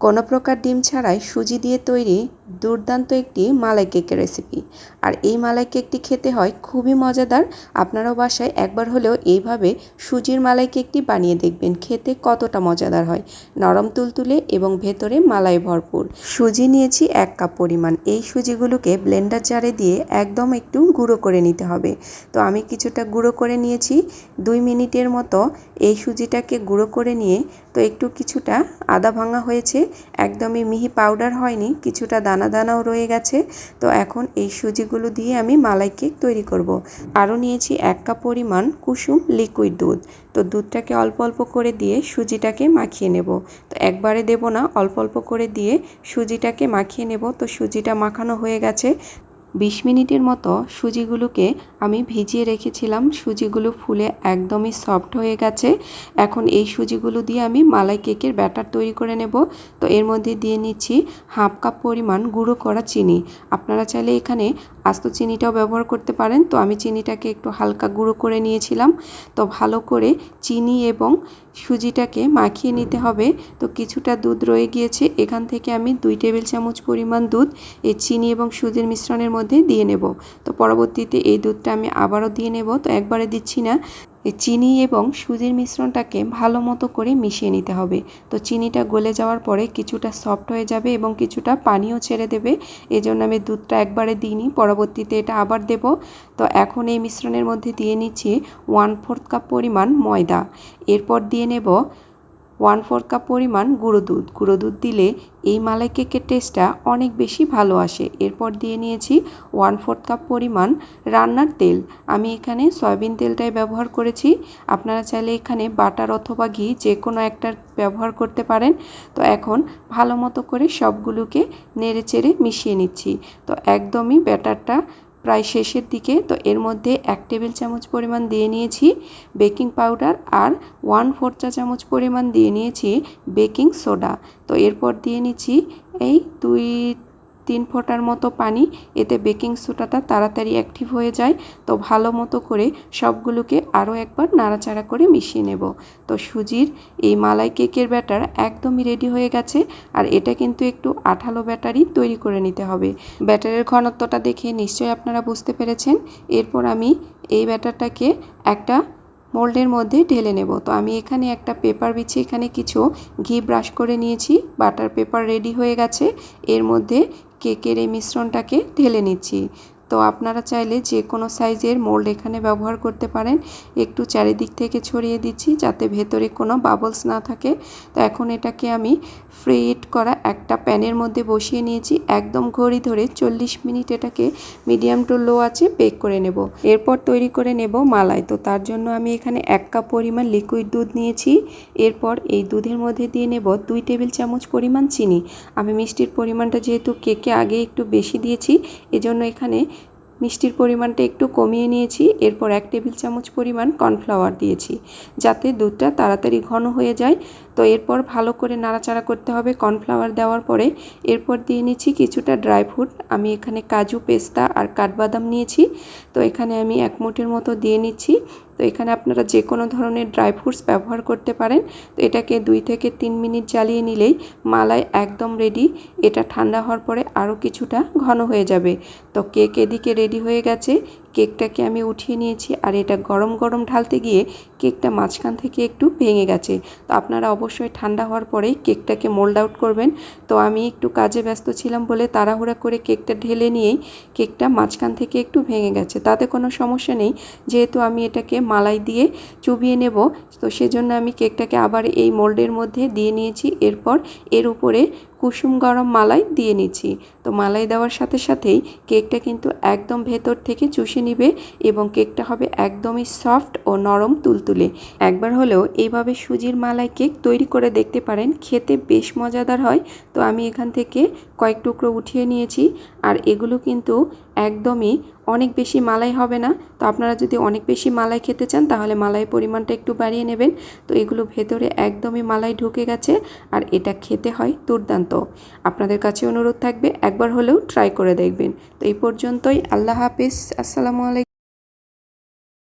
কোনো প্রকার ডিম ছাড়াই সুজি দিয়ে তৈরি দুর্দান্ত একটি মালাই কেকের রেসিপি আর এই মালাই কেকটি খেতে হয় খুবই মজাদার। আপনারাও বাসায় একবার হলেও এইভাবে সুজির মালাই কেকটি বানিয়ে দেখবেন, খেতে কতটা মজাদার হয়। নরম তুলতুলে এবং ভেতরে মালাই ভরপুর। সুজি নিয়েছি এক কাপ পরিমাণ। এই সুজিগুলোকে ব্লেন্ডার জারে দিয়ে একদম একটু গুঁড়ো করে নিতে হবে। তো আমি কিছুটা গুঁড়ো করে নিয়েছি। দুই মিনিটের মতো এই সুজিটাকে গুঁড়ো করে নিয়ে তো একটু কিছুটা আদা ভাঙা হয়েছে। একদমই মিহি পাউডার হয়নি, কিছুটা দানা দানাও রয়ে গেছে। তো এখন এই সুজিগুলো দিয়ে আমি মালাই কেক তৈরি করব। আরও নিয়েছি এক কাপ পরিমাণ কুসুম লিকুইড দুধ। তো দুধটাকে অল্প অল্প করে দিয়ে সুজিটাকে মাখিয়ে নেব। তো একবারে দেব না, অল্প অল্প করে দিয়ে সুজিটাকে মাখিয়ে নেব। তো সুজিটা মাখানো হয়ে গেছে। বিশ মিনিটের মতো সুজিগুলোকে আমি ভিজিয়ে রেখেছিলাম। সুজিগুলো ফুলে একদমই সফট হয়ে গেছে। এখন এই সুজিগুলো দিয়ে আমি মালাই কেকের ব্যাটার তৈরি করে নেব। তো এর মধ্যে দিয়ে নিচ্ছি হাফ কাপ পরিমাণ গুঁড়ো করা চিনি। আপনারা চাইলে এখানে আস্ত চিনিটাও ব্যবহার করতে পারেন। তো আমি চিনিটাকে একটু হালকা গুঁড়ো করে নিয়েছিলাম। তো ভালো করে চিনি এবং সুজিটাকে মাখিয়ে নিতে হবে। তো কিছুটা দুধ রয়ে গিয়েছে। এখান থেকে আমি দুই টেবিল চামচ পরিমাণ দুধ এই চিনি এবং সুজির মিশ্রণের মধ্যে দিয়ে নেব। তো পরবর্তীতে এই দুধটা আমি আবারও দিয়ে নেব। তো একবারে দিচ্ছি না। চিনি এবং সুজির মিশ্রণটাকে ভালো মতো করে মিশিয়ে নিতে হবে। তো চিনিটা গলে যাওয়ার পরে কিছুটা সফট হয়ে যাবে এবং কিছুটা পানিও ছেড়ে দেবে। এজন্য আমি দুধটা একবারে দিইনি, পরবর্তীতে এটা আবার দেব। তো এখন এই মিশ্রণের মধ্যে দিয়ে নিচ্ছি ওয়ান ফোর্থ কাপ পরিমাণ ময়দা। এরপর দিয়ে নেব ওয়ান ফোর্থ কাপ পরিমাণ গুঁড়ো দুধ। গুঁড়ো দুধ দিলে এই মালাই কেকের টেস্টটা অনেক বেশি ভালো আসে। এরপর দিয়ে নিয়েছি ওয়ান ফোর্থ কাপ পরিমাণ রান্নার তেল। আমি এখানে সয়াবিন তেলটাই ব্যবহার করেছি। আপনারা চাইলে এখানে বাটার অথবা ঘি যে কোনো একটার ব্যবহার করতে পারেন। তো এখন ভালো মতো করে সবগুলোকে নেড়ে চেড়ে মিশিয়ে নিচ্ছি। তো একদমই ব্যাটারটা প্রায় শেষের দিকে, তো এর মধ্যে এক টেবিল চামচ পরিমাণ দিয়ে নিয়েছি বেকিং পাউডার আর ওয়ান ফোর চা চামচ পরিমাণ দিয়ে নিয়েছি বেকিং সোডা। তো এরপর দিয়ে নিচ্ছি এই দুই তিন ফোঁটার মতো পানি, এতে বেকিং সোডাটা তাড়াতাড়ি অ্যাক্টিভ হয়ে যায়। তো ভালো মতো করে সবগুলোকে আরও একবার নাড়াচাড়া করে মিশিয়ে নেব। তো সুজির এই মালাই কেকের ব্যাটার একদমই রেডি হয়ে গেছে। আর এটা কিন্তু একটু আঠালো ব্যাটারই তৈরি করে নিতে হবে। ব্যাটারের ঘনত্বটা দেখে নিশ্চয়ই আপনারা বুঝতে পেরেছেন। এরপর আমি এই ব্যাটারটাকে একটা মোল্ডের মধ্যে ঢেলে নেব। তো আমি এখানে একটা পেপার বিছিয়ে এখানে কিছু ঘি ব্রাশ করে নিয়েছি। বাটার পেপার রেডি হয়ে গেছে। এর মধ্যে কেকের এই মিশ্রণটাকে ঢেলে নিচ্ছি। তো আপনারা চাইলে যে কোনো সাইজের মোল্ড এখানে ব্যবহার করতে পারেন। একটু চারিদিক থেকে ছড়িয়ে দিচ্ছি যাতে ভেতরে কোনো বাবলস না থাকে। তো এখন এটাকে আমি ফ্রিট করা একটা প্যানের মধ্যে বসিয়ে নিয়েছি। একদম ঘড়ি ধরে চল্লিশ মিনিট এটাকে মিডিয়াম টু লো আছে বেক করে নেব। এরপর তৈরি করে নেব মালাই। তো তার জন্য আমি এখানে এক কাপ পরিমাণ লিকুইড দুধ নিয়েছি। এরপর এই দুধের মধ্যে দিয়ে নেব দুই টেবিল চামচ পরিমাণ চিনি। আমি মিষ্টির পরিমাণটা যেহেতু কেকে আগে একটু বেশি দিয়েছি, এজন্য এখানে মিষ্টির পরিমাণটা একটু কমিয়ে নিয়েছি, এরপর এক টেবিল চামচ পরিমাণ কর্নফ্লাওয়ার দিয়েছি, যাতে দুধটা তাড়াতাড়ি ঘন হয়ে যায়। তো এরপর ভালো করে নাড়াচাড়া করতে হবে কর্নফ্লাওয়ার দেওয়ার পরে। এরপর দিয়ে নিচ্ছি কিছুটা ড্রাই ফ্রুট। আমি এখানে কাজু, পেস্তা আর কাঠবাদাম নিয়েছি। তো এখানে আমি এক মুঠের মতো দিয়ে নিচ্ছি। তো এখানে আপনারা যে কোনো ধরনের ড্রাই ফ্রুটস ব্যবহার করতে পারেন। তো এটাকে দুই থেকে তিন মিনিট জ্বালিয়ে নিলেই মালাই একদম রেডি এটা ঠান্ডা হওয়ার পরে আরও কিছুটা ঘন হয়ে যাবে। তো কেক এদিকে রেডি হয়ে গেছে। কেকটাকে আমি উঠিয়ে নিয়েছি আর এটা গরম গরম ঢালতে গিয়ে কেকটা মাঝখান থেকে একটু ভেঙে গেছে। তো আপনারা অবশ্যই ঠান্ডা হওয়ার পরেই কেকটাকে মোল্ড আউট করবেন। তো আমি একটু কাজে ব্যস্ত ছিলাম বলে তাড়াহুড়া করে কেকটা ঢেলে নিয়েই কেকটা মাঝখান থেকে একটু ভেঙে গেছে। তাতে কোনো সমস্যা নেই। যেহেতু আমি এটাকে মালাই দিয়ে চুবিয়ে নেব, তো সেজন্য আমি কেকটাকে আবার এই মোল্ডের মধ্যে দিয়ে নিয়েছি। এরপর এর উপরে কুসুম গরম মালাই দিয়ে নিচ্ছি। তো মালাই দেওয়ার সাথে সাথেই কেকটা কিন্তু একদম ভেতর থেকে চুষে নিবে এবং কেকটা হবে একদমই সফট ও নরম তুলতুলে। একবার হলেও এইভাবে সুজির মালাই কেক তৈরি করে দেখতে পারেন, খেতে বেশ মজাদার হয়। তো আমি এখান থেকে কয়েক টুকরো উঠিয়ে নিয়েছি আর এগুলো কিন্তু একদমই অনেক বেশি মালাই হবে না। তো আপনারা যদি অনেক বেশি মালাই খেতে চান, তাহলে মালাই পরিমাণটা একটু বাড়িয়ে নেবেন। তো এগুলো ভেতরে একদমই মালাই ঢুকে গেছে আর এটা খেতে হয় দুর্দান্ত। আপনাদের কাছে অনুরোধ থাকবে, একবার হলেও ট্রাই করে দেখবেন। তো এই পর্যন্তই, আল্লাহ হাফিজ, আসসালামু আলাইকুম।